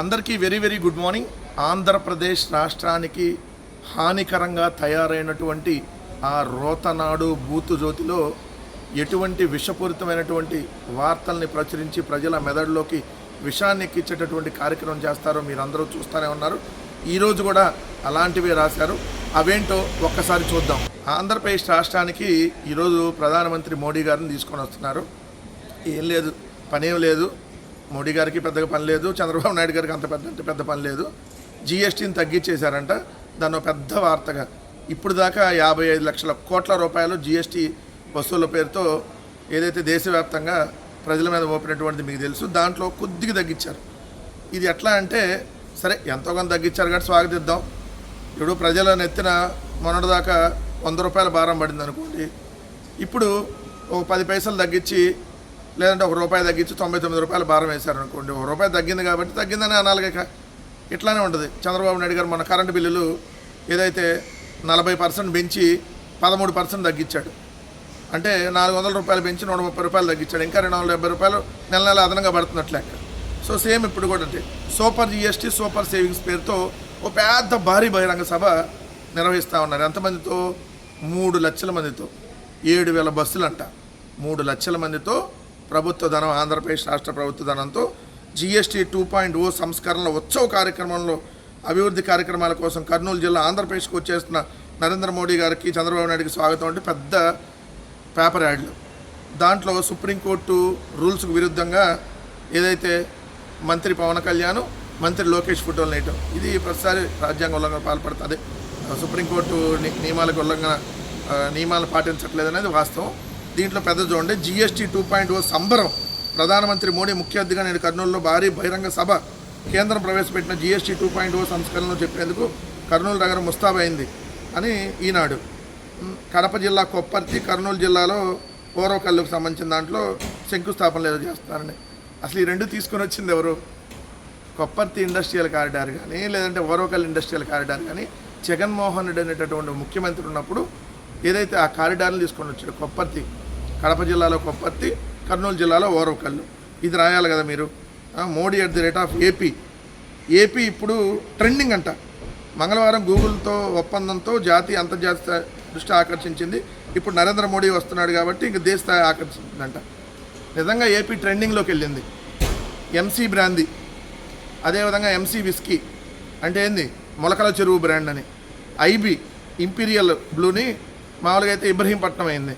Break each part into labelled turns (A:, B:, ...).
A: అందరికీ very very good morning. Andhra Pradesh రాష్ట్రానికి హానికరంగా తయారైనటువంటి ఆ రోతనాడు బూతు జ్యోతిలో ఎటువంటి విషపూరితమైనటువంటి వార్తల్ని ప్రచురించి ప్రజల మెదడులోకి విషాన్ని ఎక్కించేటటువంటి కార్యక్రమం చేస్తారో మీరందరూ చూస్తూనే ఉన్నారు. ఈరోజు కూడా అలాంటివే రాశారు. అవేంటో ఒక్కసారి చూద్దాం. ఆంధ్రప్రదేశ్ రాష్ట్రానికి ఈరోజు ప్రధానమంత్రి మోడీ గారిని తీసుకొని వస్తున్నారు. ఏం లేదు పనేం లేదు. మోడీ గారికి పెద్దగా పని లేదు చంద్రబాబు నాయుడు గారికి అంత పెద్ద అంటే పెద్ద పని లేదు. జీఎస్టీని తగ్గించేశారంట. దాన్ని ఒక పెద్ద వార్తగా. ఇప్పుడు దాకా యాభై ఐదు లక్షల కోట్ల రూపాయలు జీఎస్టీ వస్తువుల పేరుతో ఏదైతే దేశవ్యాప్తంగా ప్రజల మీద మోపినటువంటిది మీకు తెలుసు దాంట్లో కొద్దిగా తగ్గించారు. ఇది ఎట్లా అంటే సరే ఎంతో కొంత తగ్గించారు కాబట్టి స్వాగతిద్దాం. ఇప్పుడు ప్రజల నెత్తిన మొన్నటిదాకా వంద రూపాయల భారం పడింది అనుకోండి ఇప్పుడు ఒక పది పైసలు తగ్గించి లేదంటే ఒక రూపాయి తగ్గించి తొంభై తొమ్మిది రూపాయలు భారం వేశారు అనుకోండి. ఒక రూపాయి తగ్గింది కాబట్టి తగ్గిందని అనాలిగా ఇట్లానే ఉంటుంది. చంద్రబాబు నాయుడు గారు మన కరెంటు బిల్లులు ఏదైతే నలభై పర్సెంట్ పెంచి పదమూడు పర్సెంట్ తగ్గించాడు. అంటే నాలుగు వందల రూపాయలు పెంచి నూట ముప్పై రూపాయలు తగ్గించాడు. ఇంకా రెండు వందల డెబ్బై రూపాయలు నెల నెల అదనంగా పడుతున్నట్లే సో సేమ్ ఇప్పుడు కూడా అంటే సూపర్ జిఎస్టీ సూపర్ సేవింగ్స్ పేరుతో ఒక పెద్ద భారీ బహిరంగ సభ నిర్వహిస్తూ ఉన్నారు. ఎంతమందితో? మూడు లక్షల మందితో. ఏడు వేల బస్సులు అంట మూడు లక్షల మందితో ప్రభుత్వ ధనం ఆంధ్రప్రదేశ్ రాష్ట్ర ప్రభుత్వ ధనంతో జిఎస్టీ టూ పాయింట్ ఓ సంస్కరణల ఉత్సవ కార్యక్రమంలో అభివృద్ధి కార్యక్రమాల కోసం కర్నూలు జిల్లా ఆంధ్రప్రదేశ్కు వచ్చేస్తున్న నరేంద్ర మోడీ గారికి చంద్రబాబు నాయుడికి స్వాగతం అంటే పెద్ద పేపర్ యాడ్లు దాంట్లో సుప్రీంకోర్టు రూల్స్కు విరుద్ధంగా ఏదైతే మంత్రి పవన్ కళ్యాణ్ మంత్రి లోకేష్ ఫోటోలు నేయటం ఇది ప్రతిసారి రాజ్యాంగ ఉల్లంఘన పాల్పడుతుంది. సుప్రీంకోర్టు ని- నియమాలకు ఉల్లంఘన నియమాలు పాటించట్లేదు అనేది వాస్తవం. దీంట్లో పెద్ద చూడండి. జిఎస్టీ టూ పాయింట్ ఓ సంబరం. ప్రధానమంత్రి మోడీ ముఖ్య అతిథిగా నేను కర్నూలులో భారీ బహిరంగ సభ కేంద్రం ప్రవేశపెట్టిన జిఎస్టీ టూ పాయింట్ ఓ సంస్కరణలు చెప్పేందుకు కర్నూలు నగరం ముస్తాబైంది అని ఈనాడు. కడప జిల్లా కొప్పర్తి కర్నూలు జిల్లాలో పూర్వకల్లుకు సంబంధించిన దాంట్లో శంకుస్థాపనలు ఏదో చేస్తున్నారని. అసలు ఈ రెండు తీసుకొని వచ్చింది ఎవరు? కొప్పర్తి ఇండస్ట్రియల్ కారిడార్ కానీ లేదంటే ఓరోకల్ ఇండస్ట్రియల్ కారిడార్ కానీ జగన్మోహన్ రెడ్డి అనేటటువంటి ముఖ్యమంత్రి ఉన్నప్పుడు ఏదైతే ఆ కారిడార్ని తీసుకొని వచ్చాడు కొప్పర్తి కడప జిల్లాలో కొప్పర్తి కర్నూలు జిల్లాలో ఓరవకల్లు. ఇది రాయాలి కదా మీరు? Modi at the rate of AP. AP ఇప్పుడు ట్రెండింగ్ అంట. మంగళవారం గూగుల్తో ఒప్పందంతో జాతీయ అంతర్జాతీయ దృష్టి ఆకర్షించింది. ఇప్పుడు నరేంద్ర మోడీ వస్తున్నాడు కాబట్టి ఇంక దేశ స్థాయి ఆకర్షించిందంట. నిజంగా ఏపీ ట్రెండింగ్లోకి వెళ్ళింది. MC brandy. అదేవిధంగా ఎంసీ విస్కీ. అంటే ఏంది? మొలకల చెరువు బ్రాండ్ అని. ఐబీ ఇంపీరియల్ బ్లూని మామూలుగా అయితే ఇబ్రహీంపట్నం అయింది.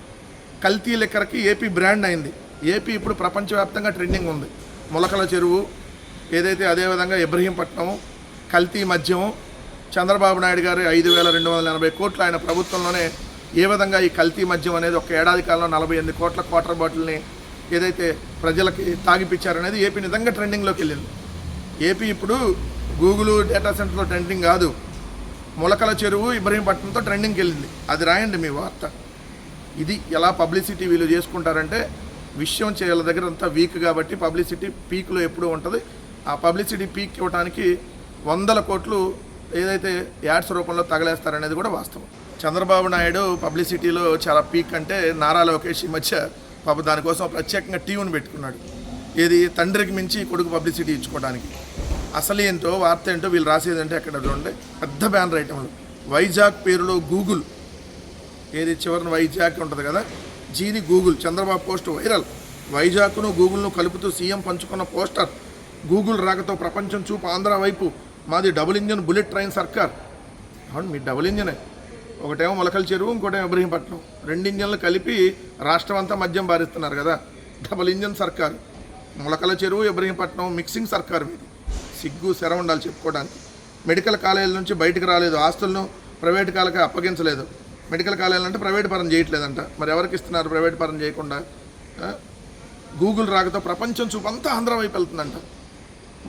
A: కల్తీ లెక్కరకి ఏపీ బ్రాండ్ అయింది. ఏపీ ఇప్పుడు ప్రపంచవ్యాప్తంగా ట్రెండింగ్ ఉంది. మొలకల చెరువు ఏదైతే అదేవిధంగా ఇబ్రహీంపట్నం కల్తీ మద్యం చంద్రబాబు నాయుడు గారు ఐదు వేల రెండు వందల ఎనభై కోట్లు ఆయన ప్రభుత్వంలోనే ఏ విధంగా ఈ కల్తీ మద్యం అనేది ఒక ఏడాది కాలంలో నలభై ఎనిమిది కోట్ల క్వార్టర్ బాటిల్ని ఏదైతే ప్రజలకి తాగిపించారనేది ఏపీ నిజంగా ట్రెండింగ్లోకి వెళ్ళింది. ఏపీ ఇప్పుడు గూగుల్ డేటా సెంటర్లో ట్రెండింగ్ కాదు. మొలకల చెరువు ఇబ్రహీంపట్నంతో ట్రెండింగ్కి వెళ్ళింది. అది రాయండి మీ వార్త. ఇది ఎలా పబ్లిసిటీ వీళ్ళు చేసుకుంటారంటే విషయం చేయాల దగ్గర అంతా వీక్ కాబట్టి పబ్లిసిటీ పీక్లో ఎప్పుడూ ఉంటుంది. ఆ పబ్లిసిటీ పీక్ ఇవ్వడానికి వందల కోట్లు ఏదైతే యాడ్స్ రూపంలో తగలేస్తారనేది కూడా వాస్తవం. చంద్రబాబు నాయుడు పబ్లిసిటీలో చాలా పీక్ అంటే నారా లోకేష్ ఈ మధ్య పాప దానికోసం ప్రత్యేకంగా టీవీని పెట్టుకున్నాడు. ఏది తండ్రికి మించి కొడుకు పబ్లిసిటీ ఇచ్చుకోవడానికి. అసలు ఏంటో వార్త ఏంటో వీళ్ళు రాసేది అంటే అక్కడ చూడండి. పెద్ద బ్యానర్ ఐటమ్లు వైజాగ్ పేరులో గూగుల్. ఏది చివరిన వైజాగ్ ఉంటుంది కదా? జీది గూగుల్ చంద్రబాబు పోస్ట్ వైరల్. వైజాగ్ను గూగుల్ను కలుపుతూ సీఎం పంచుకున్న పోస్టర్. గూగుల్ రాకతో ప్రపంచం చూపు ఆంధ్ర వైపు. మాది డబుల్ ఇంజన్ బుల్లెట్ ట్రైన్ సర్కార్. అవును మీ డబుల్ ఇంజనే. ఒకటేమో మొలకల చెరువు ఇంకోటేమో ఇబ్రహీంపట్నం. రెండు ఇంజన్లు కలిపి రాష్ట్రం అంతా మద్యం భారిస్తున్నారు కదా? డబుల్ ఇంజన్ సర్కారు. మొలకల చెరువు ఇబ్రహీంపట్నం మిక్సింగ్ సర్కారు మీది. సిగ్గు శరం ఉండాలి చెప్పుకోవడానికి. మెడికల్ కాలేజీల నుంచి బయటకు రాలేదు. ఆస్తులను ప్రైవేట్ కాలకి అప్పగించలేదు. మెడికల్ కాలేజీలు అంటే ప్రైవేట్ పరం చేయట్లేదంట. మరి ఎవరికి ఇస్తున్నారు ప్రైవేట్ పరం చేయకుండా? గూగుల్ రాకతో ప్రపంచం చూపు అంతా ఆంధ్ర వైపు వెళ్తుందంట.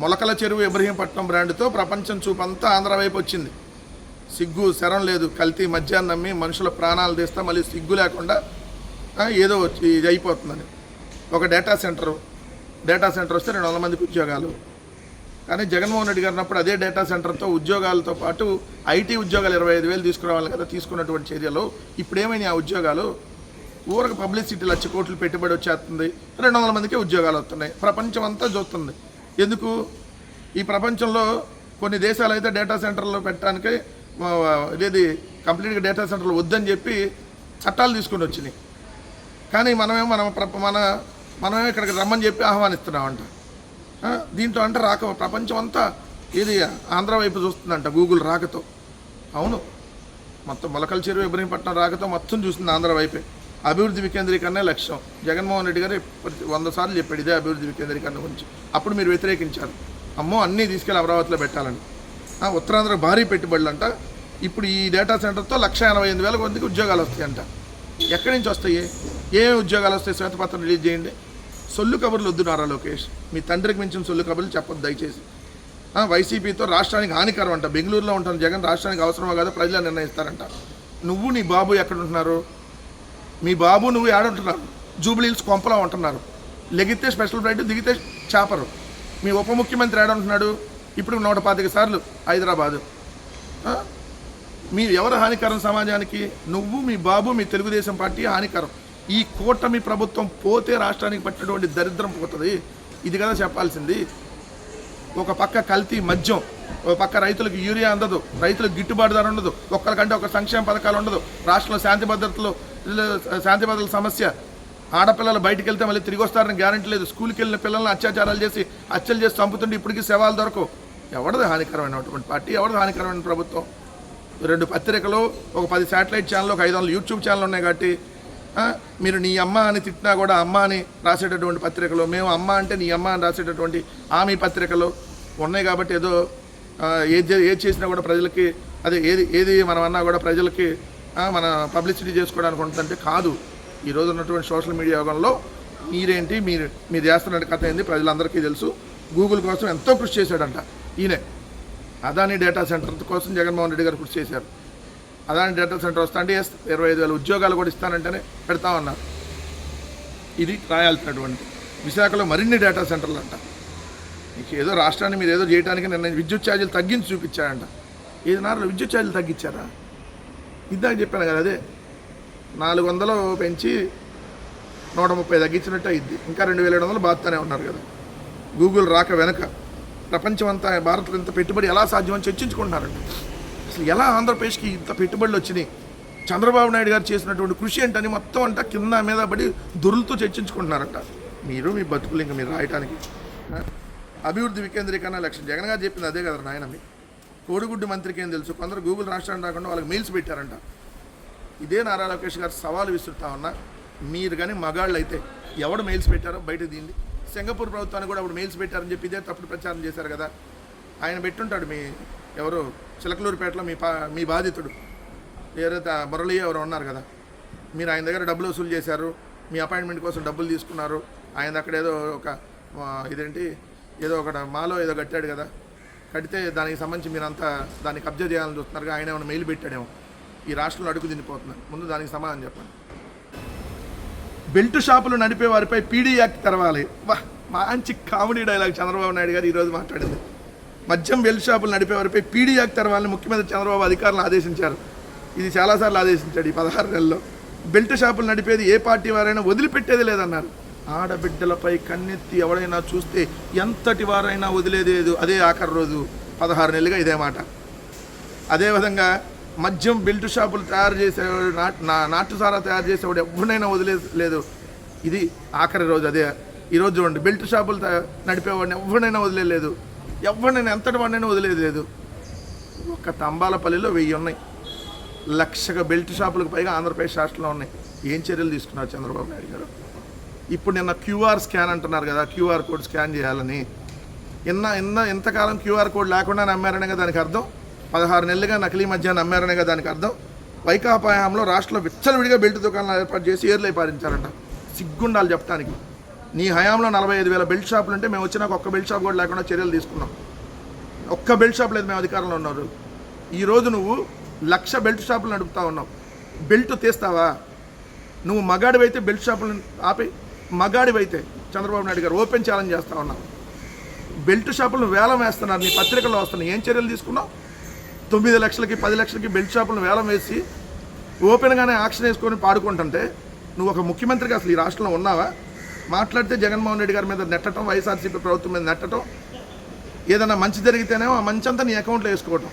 A: మొలకల చెరువు ఇబ్రహీంపట్నం బ్రాండ్తో ప్రపంచం చూపు అంతా ఆంధ్ర వైపు వచ్చింది. సిగ్గు శరం లేదు. కల్తీ మద్యాన్ని నమ్మి మనుషుల ప్రాణాలు తీస్తా మళ్ళీ సిగ్గు లేకుండా ఏదో వచ్చి ఇది అయిపోతుందని. ఒక డేటా సెంటర్. డేటా సెంటర్ వస్తే రెండు వందల మందికి ఉద్యోగాలు. కానీ జగన్మోహన్ రెడ్డి గారు అన్నప్పుడు అదే డేటా సెంటర్తో ఉద్యోగాలతో పాటు ఐటీ ఉద్యోగాలు ఇరవై ఐదు వేలు తీసుకురావాలి కదా తీసుకున్నటువంటి చర్యలు ఇప్పుడేమైనా ఆ ఉద్యోగాలు? ఊరకు పబ్లిసిటీ లక్ష కోట్లు పెట్టుబడి వచ్చేస్తుంది. రెండు వందల మందికే ఉద్యోగాలు వస్తున్నాయి. ప్రపంచం అంతా చూస్తుంది. ఎందుకు? ఈ ప్రపంచంలో కొన్ని దేశాలు అయితే డేటా సెంటర్లో పెట్టడానికి ఇదేది కంప్లీట్గా డేటా సెంటర్లు వద్దని చెప్పి చట్టాలు తీసుకొని వచ్చినాయి. కానీ మనమేమో మనం ప్ర- మన మనమే ఇక్కడికి రమ్మని చెప్పి ఆహ్వానిస్తున్నామంట. దీంతో అంటే రాక ప్రపంచం అంతా ఇది ఆంధ్ర వైపు చూస్తుందంట గూగుల్ రాకతో. అవును. మొత్తం మొలకల చెరువు ఇబ్రహీంపట్నం రాకతో మొత్తం చూస్తుంది ఆంధ్ర వైపే. అభివృద్ధి వికేంద్రీకరణే లక్ష్యం. జగన్మోహన్ రెడ్డి గారు ప్రతి- వంద సార్లు చెప్పాడు ఇదే అభివృద్ధి వికేంద్రీకరణ గురించి. అప్పుడు మీరు వ్యతిరేకించారు. అమ్మో అన్నీ తీసుకెళ్ళి అమరావతిలో పెట్టాలని. ఉత్తరాంధ్ర భారీ పెట్టుబడులు అంట ఇప్పుడు ఈ డేటా సెంటర్తో లక్ష ఎనభై ఎనిమిది వేల మందికి ఉద్యోగాలు వస్తాయంట. ఎక్కడి నుంచి వస్తాయి? ఏ ఉద్యోగాలు వస్తాయి? శ్వేతపత్రం రిలీజ్ చేయండి. సొల్లు కబుర్లు వద్దు నారా లోకేష్. మీ తండ్రికి మించిన సొల్లు కబుర్లు చెప్పొద్దు దయచేసి. వైసీపీతో రాష్ట్రానికి హానికరం అంట. బెంగళూరులో ఉంటాను జగన్ రాష్ట్రానికి అవసరమో కాదో ప్రజలు నిర్ణయిస్తారంట. నువ్వు నీ బాబు ఎక్కడ ఉంటున్నారు మీ బాబు నువ్వు ఏడుంటున్నారు? జూబ్లీహిల్స్ కొంపలా ఉంటున్నారు. లెగితే స్పెషల్ ఫ్లైట్ దిగితే చేపరు. మీ ఉప ముఖ్యమంత్రి ఏడుంటున్నాడు? ఇప్పుడు నూట పాతిక సార్లు హైదరాబాదు. మీ ఎవరు హానికరం సమాజానికి? నువ్వు మీ బాబు మీ తెలుగుదేశం పార్టీ హానికరం. ఈ కూటమి ప్రభుత్వం పోతే రాష్ట్రానికి పట్టినటువంటి దరిద్రం పోతుంది. ఇది కదా చెప్పాల్సింది. ఒక పక్క కల్తీ మద్యం ఒక పక్క రైతులకు యూరియా అందదు రైతులకు గిట్టుబాటు ధర ఉండదు ఒక్కరికంటే ఒక సంక్షేమ పథకాలు ఉండదు. రాష్ట్రంలో శాంతి భద్రతలు శాంతి భద్రతల సమస్య. ఆడపిల్లలు బయటికి వెళ్తే మళ్ళీ తిరిగి వస్తారని గ్యారంటీ లేదు. స్కూల్కి వెళ్ళిన పిల్లల్ని అత్యాచారాలు చేసి హత్యలు చేసి చంపుతుంటే ఇప్పటికీ శవాలు దొరకవు. ఎవరిది హానికరమైనటువంటి పార్టీ? ఎవరిది హానికరమైన ప్రభుత్వం? రెండు పత్రికలు ఒక పది శాటిలైట్ ఛానల్ ఒక ఐదు వందల యూట్యూబ్ ఛానల్ ఉన్నాయి కాబట్టి మీరు నీ అమ్మ అని తిట్టినా కూడా అమ్మ అని రాసేటటువంటి పత్రికలు మేము అమ్మ అంటే నీ అమ్మ అని రాసేటటువంటి ఆమె పత్రికలు ఉన్నాయి కాబట్టి ఏదో ఏది ఏది చేసినా కూడా ప్రజలకి అదే ఏది ఏది మనం అన్నా కూడా ప్రజలకి మన పబ్లిసిటీ చేసుకోవడానికి ఉంటుందంటే కాదు. ఈ రోజు ఉన్నటువంటి సోషల్ మీడియా యుగంలో మీరేంటి మీరు మీరు చేస్తున్న కథ ఏంది ప్రజలందరికీ తెలుసు. గూగుల్ కోసం ఎంతో కృషి చేశాడంట. ఈయనే. అదాని డేటా సెంటర్ కోసం జగన్మోహన్ రెడ్డి గారు కృషి చేశారు. అదాని డేటా సెంటర్ వస్తా అంటే ఇరవై ఐదు వేల ఉద్యోగాలు కూడా ఇస్తానంటేనే పెడతామన్నారు ఇది రాయాల్సినటువంటి విశాఖలో మరిన్ని డేటా సెంటర్లు అంట మీకు ఏదో రాష్ట్రాన్ని మీరు ఏదో చేయడానికి నిర్ణయం విద్యుత్ ఛార్జీలు తగ్గించి చూపించారంట. ఏది నారు విద్యుత్ ఛార్జీలు తగ్గించారా? ఇద్దాక చెప్పాను కదా అదే. నాలుగు వందలు పెంచి నూట ముప్పై తగ్గించినట్టు అయింది. ఇంకా రెండు వేల ఏడు వందలు బాధతోనే ఉన్నారు కదా. గూగుల్ రాక వెనక ప్రపంచమంతా భారత్ భారత్లో ఇంత పెట్టుబడి ఎలా సాధ్యమని చర్చించుకుంటున్నారంట అసలు ఎలా ఆంధ్రప్రదేశ్కి ఇంత పెట్టుబడులు వచ్చినాయి? చంద్రబాబు నాయుడు గారు చేసినటువంటి కృషి ఏంటని మొత్తం అంట కింద మీద పడి దొరులతో చర్చించుకుంటున్నారంట. మీరు మీ బతుకులు ఇంకా మీరు రాయటానికి. అభివృద్ధి వికేంద్రీకరణ లక్ష్యం. జగన్ గారు చెప్పింది అదే కదా నాయన మీ. కోడిగుడ్డు మంత్రికి ఏం తెలుసు? కొందరు గూగుల్ రాష్ట్రాన్ని రాకుండా వాళ్ళకి మెయిల్స్ పెట్టారంట. ఇదే నారా లోకేష్ గారు సవాలు విసురుతా ఉన్నా మీరు కానీ మగాళ్ళు అయితే ఎవడు మెయిల్స్ పెట్టారో బయట దీన్ని సింగపూర్ ప్రభుత్వానికి కూడా అప్పుడు మెయిల్స్ పెట్టారని చెప్పి ఇదే తప్పుడు ప్రచారం చేశారు కదా. ఆయన పెట్టుంటాడు మీ ఎవరు? చిలకలూరుపేటలో మీ పా మీ బాధితుడు. ఏదైతే మురళి ఎవరు ఉన్నారు కదా. మీరు ఆయన దగ్గర డబ్బులు వసూలు చేశారు. మీ అపాయింట్మెంట్ కోసం డబ్బులు తీసుకున్నారు. ఆయన అక్కడ ఏదో ఒక ఇదేంటి? ఏదో ఒక మాలో ఏదో కట్టాడు కదా. కడితే దానికి సంబంధించి మీరంతా దాన్ని కబ్జా చేయాలని చూస్తున్నారు ఆయన ఏమైనా మెయిల్ పెట్టాడేమో. ఈ రాష్ట్రంలో అడుగు తినిపోతున్నారు. ముందు దానికి సమాధానం చెప్పండి. బెల్ట్ షాపులు నడిపే వారిపై పీడీ యాక్ట్ తెరవాలి. వా మంచి కామెడీ డైలాగ్ చంద్రబాబు నాయుడు గారు ఈరోజు మాట్లాడింది. మద్యం బెల్ట్ షాపులు నడిపే వారిపై పీడీ యాక్ట్ తెరవాలని ముఖ్యమంత్రి చంద్రబాబు అధికారులను ఆదేశించారు. ఇది చాలాసార్లు ఆదేశించాడు ఈ పదహారు నెలల్లో. బెల్ట్ షాపులు నడిపేది ఏ పార్టీ వారైనా వదిలిపెట్టేది లేదన్నారు. ఆడబిడ్డలపై కన్నెత్తి ఎవడైనా చూస్తే ఎంతటి వారైనా వదిలేది లేదు. అదే ఆఖరి రోజు. పదహారు నెలలుగా ఇదే మాట. అదేవిధంగా మద్యం బెల్ట్ షాపులు తయారు చేసేవాడు నా- నాటు సారా తయారు చేసేవాడు ఎవరినైనా వదిలే లేదు ఇది ఆఖరి రోజు. అదే ఈరోజు చూడండి. బెల్ట్ షాపులు నడిపేవాడిని ఎవరినైనా వదిలేదు ఎవరినైనా ఎంతటి వాడినైనా వదిలేదు లేదు. ఒక్క తంబాలపల్లిలో వెయ్యి ఉన్నాయి. లక్షగా బెల్ట్ షాపులకు పైగా ఆంధ్రప్రదేశ్ రాష్ట్రంలో ఉన్నాయి. ఏం చర్యలు తీసుకున్నారు చంద్రబాబు నాయుడు గారు? ఇప్పుడు నిన్న క్యూఆర్ స్కాన్ అంటున్నారు కదా క్యూఆర్ కోడ్ స్కాన్ చేయాలని. ఇన్న ఇన్న ఇంతకాలం క్యూఆర్ కోడ్ లేకుండా నమ్మారనేగా దానికి అర్థం? పదహారు నెలలుగా నకిలీ మధ్య నమ్మారనే కదా దానికి అర్థం? వైకాపా హయాంలో రాష్ట్రంలో విచ్చలవిడిగా బెల్ట్ దుకాణాలు ఏర్పాటు చేసి ఏర్లై పారించారంట సిగ్గుండాలి చెప్పడానికి నీ హయాంలో నలభై ఐదు వేల బెల్ట్ షాపులు ఉంటే మేము వచ్చినాక ఒక్క బెల్ట్ షాప్ కూడా లేకుండా చర్యలు తీసుకున్నాం. ఒక్క బెల్ట్ షాప్ లేదు మేము అధికారంలో ఉన్నారు. ఈరోజు నువ్వు లక్ష బెల్ట్ షాపులు నడుపుతా ఉన్నావు. బెల్ట్ తీస్తావా? నువ్వు మగాడివైతే బెల్ట్ షాపులు ఆపి మగాడివైతే చంద్రబాబు నాయుడు గారు ఓపెన్ ఛాలెంజ్ చేస్తా ఉన్నావు. బెల్ట్ షాపులను వేలం వేస్తున్నారు నీ పత్రికల్లో వస్తున్నాయి. ఏం చర్యలు తీసుకున్నావు? తొమ్మిది లక్షలకి పది లక్షలకి బెల్ట్ షాపులను వేలం వేసి ఓపెన్గానే యాక్షన్ వేసుకొని పాడుకుంటుంటే నువ్వు ఒక ముఖ్యమంత్రిగా అసలు ఈ రాష్ట్రంలో ఉన్నావా? మాట్లాడితే జగన్మోహన్ రెడ్డి గారి మీద నెట్టడం వైఎస్ఆర్సీపీ ప్రభుత్వం మీద నెట్టడం ఏదైనా మంచి జరిగితేనేమో ఆ మంచి అంతా నీ అకౌంట్లో వేసుకోవటం.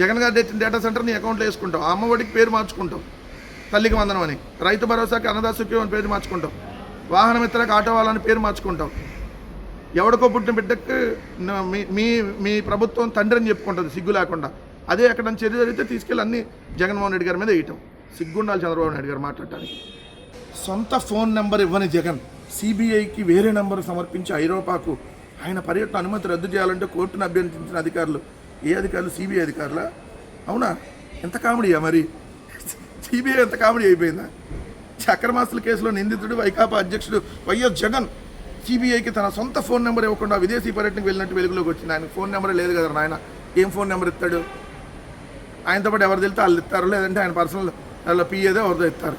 A: జగన్ గారి డేట్ డేటా సెంటర్ నీ అకౌంట్లో వేసుకుంటావు ఆ అమ్మఒడికి పేరు మార్చుకుంటాం. తల్లికి వందనం అని. రైతు భరోసాకి అన్నదాసుకి అని పేరు మార్చుకుంటాం. వాహన మిత్రకి ఆటో వాళ్ళని పేరు మార్చుకుంటాం. ఎవడికో పుట్టిన బిడ్డకి మీ మీ మీ ప్రభుత్వం తండ్రి అని చెప్పుకుంటుంది సిగ్గు లేకుండా. అదే ఎక్కడ చర్య జరిగితే తీసుకెళ్ళి అన్ని జగన్మోహన్ రెడ్డి గారి మీద వేయటం. సిగ్గుండాలి చంద్రబాబు నాయుడు గారు మాట్లాడటానికి. సొంత ఫోన్ నెంబర్ ఇవ్వని జగన్. సిబిఐకి వేరే నెంబర్ సమర్పించి ఐరోపాకు ఆయన పర్యటన అనుమతి రద్దు చేయాలంటే కోర్టును అభ్యర్థించిన అధికారులు ఏ అధికారులు? సిబిఐ అధికారులా? అవునా? ఎంత కామెడీయా మరి? సిబిఐ ఎంత కామెడీ అయిపోయిందా? చక్రమాస్తుల కేసులో నిందితుడు వైకాపా అధ్యక్షుడు వైఎస్ జగన్ సిబిఐకి తన సొంత ఫోన్ నెంబర్ ఇవ్వకుండా విదేశీ పర్యటనకు వెళ్ళినట్టు వెలుగులోకి వచ్చింది. ఆయన ఫోన్ నెంబర్ లేదు కదా నాయన. ఏం ఫోన్ నెంబర్ ఇస్తాడు? ఆయనతో పాటు ఎవరు తెలితే వాళ్ళు ఇస్తారు లేదంటే ఆయన పర్సనల్ వాళ్ళ పిఏదో ఎవరిదో ఇస్తారు.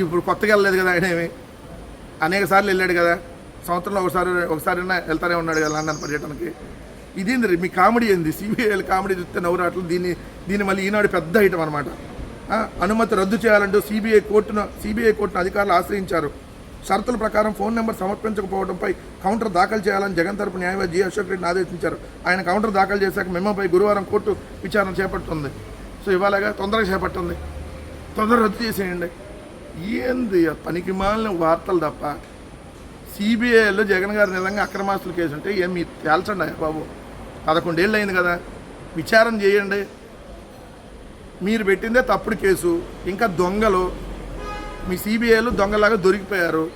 A: ఇప్పుడు కొత్తగా వెళ్ళలేదు కదా ఆయన ఏమి? అనేక సార్లు వెళ్ళాడు కదా. సంవత్సరంలో ఒకసారి ఒకసారి వెళ్తానే ఉన్నాడు కదా లండన్ పర్యటనకి. ఇదేంది మీ కామెడీ ఏంది? సిబిఐ కామెడీ చూస్తే నవ్వురాట్లు. దీన్ని దీన్ని మళ్ళీ ఈనాడు పెద్ద ఐటమ్ అనమాట అనుమతి రద్దు చేయాలంటూ సిబిఐ కోర్టును సిబిఐ కోర్టును అధికారులు ఆశ్రయించారు. షరతుల ప్రకారం ఫోన్ నెంబర్ సమర్పించకపోవడంపై కౌంటర్ దాఖలు చేయాలని జగన్ తరపు న్యాయవాది జి అశోక్ రెడ్డిని ఆదేశించారు. ఆయన కౌంటర్ దాఖలు చేశాక మెమోపై గురువారం కోర్టు విచారణ చేపడుతుంది సో ఇవాళగా తొందరగా చేపట్టింది. తొందరగా రద్దు చేసేయండి. ఏంది? పనికి మాలిన వార్తలు తప్ప. సిబిఐలో జగన్ గారు నిజంగా అక్రమాస్తుల కేసు ఉంటే ఏం మీరు తేల్చండి బాబు. పదకొండేళ్ళు అయింది కదా. విచారణ చేయండి. మీరు పెట్టిందే తప్పుడు కేసు. ఇంకా దొంగలు. మీ సిబిఐలు దొంగలాగా దొరికిపోయారు.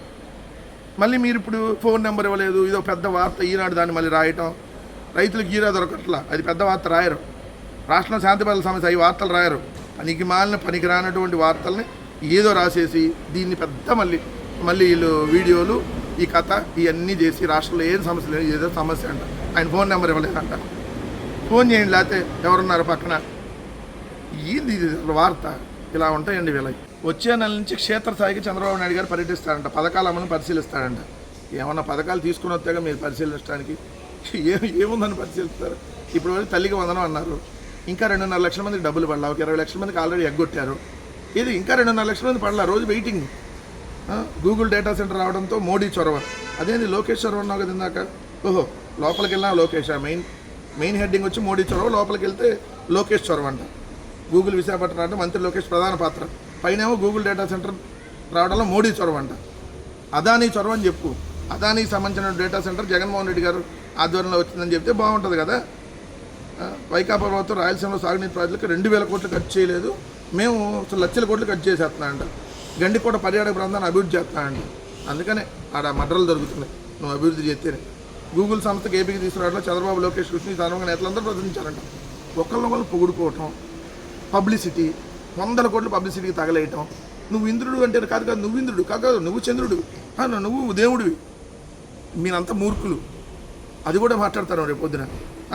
A: మళ్ళీ మీరు ఇప్పుడు ఫోన్ నెంబర్ ఇవ్వలేదు. ఇదో పెద్ద వార్త ఈనాడు దాన్ని మళ్ళీ రాయటం. రైతులకు ఈరా దొరకట్లా. అది పెద్ద వార్త రాయరు. రాష్ట్రంలో శాంతి భద్రత సమస్య ఈ వార్తలు రాయరు. పనికి మాలిన పనికి రానటువంటి వార్తల్ని ఏదో రాసేసి దీన్ని పెద్ద మళ్ళీ మళ్ళీ వీళ్ళు వీడియోలు ఈ కథ ఇవన్నీ చేసి రాష్ట్రంలో ఏం సమస్య లేదు ఏదో సమస్య అంట. ఆయన ఫోన్ నెంబర్ ఇవ్వలేదంట. ఫోన్ చేయండి లేకపోతే ఎవరున్నారు పక్కన. ఏంది ఇది? వార్త? ఇలా ఉంటాయండి వీళ్ళకి వచ్చే నెల నుంచి క్షేత్రస్థాయికి చంద్రబాబు నాయుడు గారు పర్యటిస్తారంట. పథకాలు అమలు పరిశీలిస్తారంట. ఏమన్నా పథకాలు తీసుకుని వస్తాగా మీరు పరిశీలించడానికి ఏం ఏముందని పరిశీలిస్తారు? ఇప్పుడు వరకు తల్లికి వందనం అన్నారు. ఇంకా రెండున్నర లక్షల మందికి డబ్బులు పడలా. ఒక ఇరవై లక్షల మందికి ఆల్రెడీ ఎగ్గొట్టారు. ఇది ఇంకా రెండున్నర లక్షల మంది పడలా రోజు వెయిటింగ్ గూగుల్ డేటా సెంటర్ రావడంతో మోడీ చొరవ. అదేంది లోకేష్ చొరవ అన్నావు కదా ఇందాక? ఓహో లోపలికి వెళ్ళినా లోకేష్? ఆ మెయిన్ మెయిన్ హెడ్డింగ్ వచ్చి మోడీ చొరవ లోపలికి వెళ్తే లోకేష్ చొరవ అంట. గూగుల్ విశాఖపట్నం అంటే మంత్రి లోకేష్ ప్రధాన పాత్ర. పైనేమో గూగుల్ డేటా సెంటర్ రావడంలో మోడీ చొరవ అంట. అదానీ చొరవ అని చెప్పు. అదానీకి సంబంధించిన డేటా సెంటర్ జగన్మోహన్ రెడ్డి గారు ఆధ్వర్యంలో వచ్చిందని చెప్తే బాగుంటుంది కదా? వైకాపా ప్రభుత్వం రాయలసీమలో సాగునీటి ప్రాజెక్టులకు రెండు వేల కోట్లు ఖర్చు చేయలేదు. మేము లక్షల కోట్లు ఖర్చు చేసేస్తున్నామంట గండికోట పర్యాటక ప్రాంతాన్ని అభివృద్ధి చేస్తున్నామంట అందుకనే ఆడ మడ్రలు దొరుకుతున్నాయి. నువ్వు అభివృద్ధి చేస్తేనే. గూగుల్ సంస్థకు ఏపీకి తీసుకురావడంలో చంద్రబాబు లోకేష్ కృష్ణ సాధారణంగా నేతలందరూ ప్రదర్శించారంట ఒకళ్ళొకళ్ళు పొగుడుకోవటం పబ్లిసిటీ వందల కోట్లు పబ్లిసిటీకి తగలేయటం. నువ్వు ఇంద్రుడు అంటే కాదు కాదు నువ్వు ఇంద్రుడు కాదు కాదు నువ్వు చంద్రుడు నువ్వు దేవుడివి. మీరంతా మూర్ఖులు. అది కూడా మాట్లాడతారు రేపు పొద్దున.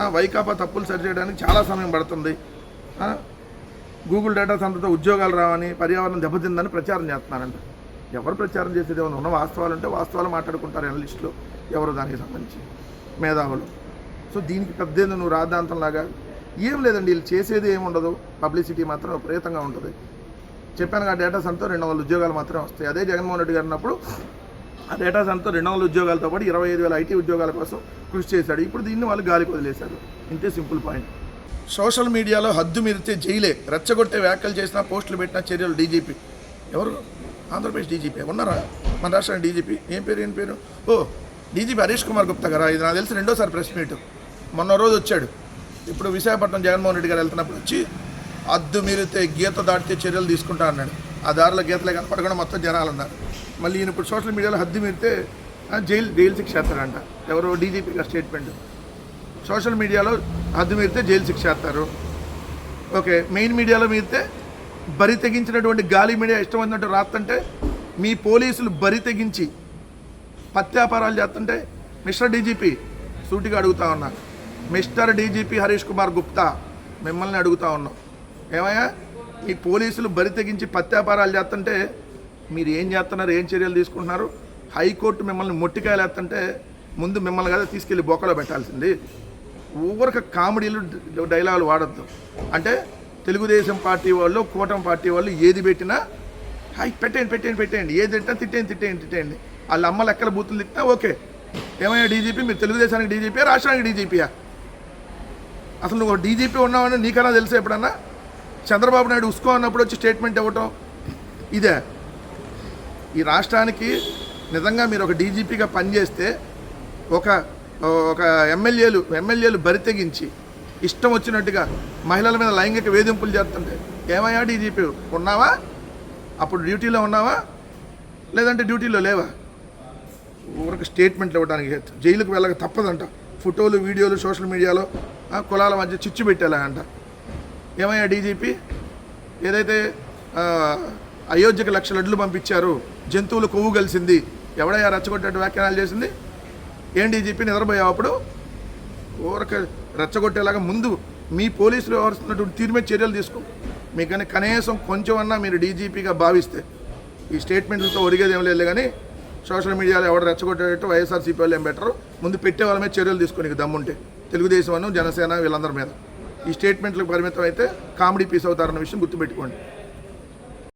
A: వైకాపా తప్పులు సరి చేయడానికి చాలా సమయం పడుతుంది. గూగుల్ డేటా సెంటర్తో ఉద్యోగాలు రావని పర్యావరణం దెబ్బతిందని ప్రచారం చేస్తున్నారంట. ఎవరు ప్రచారం చేసేది? ఏమైనా ఉన్న వాస్తవాలు అంటే వాస్తవాలు మాట్లాడుకుంటారు అనలిస్టులు ఎవరు దానికి సంబంధించి మేధావులు. సో దీనికి పెద్ద నువ్వు రాద్ధాంతంలాగా. ఏం లేదండి వీళ్ళు చేసేది ఏమి ఉండదు. పబ్లిసిటీ మాత్రం విపరీతంగా ఉంటుంది. చెప్పాను ఆ డేటా సెంటర్తో రెండు వందల ఉద్యోగాలు మాత్రమే వస్తాయి. అదే జగన్మోహన్ రెడ్డి గారు ఉన్నప్పుడు ఆ డేటా సెంటర్తో రెండు వందల ఉద్యోగాలతో పాటు ఇరవై ఐదు వేల ఐటీ ఉద్యోగాల కోసం కృషి చేశాడు. ఇప్పుడు దీన్ని వాళ్ళు గాలికి వదిలేశారు. ఇంతే సింపుల్ పాయింట్. సోషల్ మీడియాలో హద్దు మీరితే జైలే రెచ్చగొట్టే వ్యాఖ్యలు చేసిన పోస్టులు పెట్టిన చర్యలు డీజీపీ. ఎవరు? ఆంధ్రప్రదేశ్ డీజీపీ. ఉన్నారా? మన రాష్ట్రానికి డీజీపీ. ఏం పేరు ఏం పేరు? ఓ డీజీపీ హరీష్ కుమార్ గుప్తా గారా? ఇది నాకు తెలిసి రెండోసారి ప్రెస్ మీట్. మొన్న రోజు వచ్చాడు. ఇప్పుడు విశాఖపట్నం జగన్మోహన్ రెడ్డి గారు వెళ్తున్నప్పుడు వచ్చి అద్దు మీరితే గీత దాటితే చర్యలు తీసుకుంటా అన్నాడు. ఆ దారిలో గీతలే కనపడకుండా మొత్తం జనాలు ఉన్నారు మళ్ళీ ఈయన ఇప్పుడు సోషల్ మీడియాలో హద్దు మీరితే ఆ, జైలు జైలు శిక్ష అంట ఎవరో డీజీపీ గారు స్టేట్మెంట్. సోషల్ మీడియాలో హద్దు మీరితే జైలు శిక్ష వేస్తారు. ఓకే మెయిన్ మీడియాలో మీరితే బరి తెగించినటువంటి గాలి మీడియా ఇష్టం వచ్చినట్టు రాస్తుంటే మీ పోలీసులు బరి తెగించి పత్యాపారాలు చేస్తుంటే మిస్టర్ డీజీపీ సూటిగా అడుగుతా ఉన్నా. మిస్టర్ డీజీపీ హరీష్ కుమార్ గుప్తా మిమ్మల్ని అడుగుతా ఉన్నాం. ఏమయ్యా? మీ పోలీసులు బరి తెగించి పత్యాపారాలు చేస్తుంటే మీరు ఏం చేస్తున్నారు ఏం చర్యలు తీసుకుంటున్నారు? హైకోర్టు మిమ్మల్ని మొట్టికాయలు వేస్తుంటే ముందు మిమ్మల్ని కదా తీసుకెళ్ళి బొక్కలో పెట్టాల్సింది. ఊరక కామెడీలు డైలాగులు వాడద్దు. అంటే తెలుగుదేశం పార్టీ వాళ్ళు కూటమి పార్టీ వాళ్ళు ఏది పెట్టినా హై పెట్టేయండి పెట్టేయండి పెట్టేయండి. ఏది పెట్టినా తిట్టేయండి తిట్టేయండి తిట్టేయండి. వాళ్ళ అమ్మ లెక్కల బూతులు తిట్టినా ఓకే. ఏమయ్యా డీజీపీ? మీరు తెలుగుదేశానికి డీజీపీ రాష్ట్రానికి డీజీపీయా? అసలు నువ్వు డీజీపీ ఉన్నావని నీకన్నా తెలుసా ఎప్పుడన్నా? చంద్రబాబు నాయుడు ఉస్కో అన్నప్పుడు వచ్చి స్టేట్మెంట్ ఇవ్వటం. ఇదే. ఈ రాష్ట్రానికి నిజంగా మీరు ఒక డీజీపీగా పనిచేస్తే ఒక ఒక ఎమ్మెల్యేలు ఎమ్మెల్యేలు బరితెగించి ఇష్టం వచ్చినట్టుగా మహిళల మీద లైంగిక వేధింపులు చేస్తుంటే ఏమయ్యా డీజీపీ? ఉన్నావా? అప్పుడు డ్యూటీలో ఉన్నావా? లేదంటే డ్యూటీలో లేవా? ఊరికి స్టేట్మెంట్లు ఇవ్వడానికి జైలుకు వెళ్ళక తప్పదంట. ఫోటోలు వీడియోలు సోషల్ మీడియాలో కులాల మధ్య చిచ్చు పెట్టేలా అంట ఏమయ్యా డీజీపీ? ఏదైతే అయోధ్యకు లక్షల లక్ష లడ్లు పంపించారు జంతువులు కొవ్వు కలిసింది ఎవడయ్యా రెచ్చగొట్టే వ్యాఖ్యానాలు చేసింది? ఏం చెప్పి నిద్రపోయావు అప్పుడు? ఊరక రెచ్చగొట్టేలాగా ముందు మీ పోలీసులు వ్యవహరిస్తున్నటువంటి తీరు మీద చర్యలు తీసుకో. మీకని కనీసం కొంచెం అన్నా మీరు డీజీపీగా భావిస్తే. ఈ స్టేట్మెంట్లతో ఒరిగేది ఏం లేదు కానీ సోషల్ మీడియాలో ఎవరు రెచ్చగొట్టేటట్టు వైఎస్ఆర్సీపీ వాళ్ళు ఏం బెటరు? ముందు పెట్టే వాళ్ళ మీద చర్యలు తీసుకో నీకు దమ్ముంటే. తెలుగుదేశం అను జనసేన వీళ్ళందరి మీద. ఈ స్టేట్మెంట్లకు పరిమితం అయితే కామెడీ పీస్ అవుతారన్న విషయం గుర్తుపెట్టుకోండి.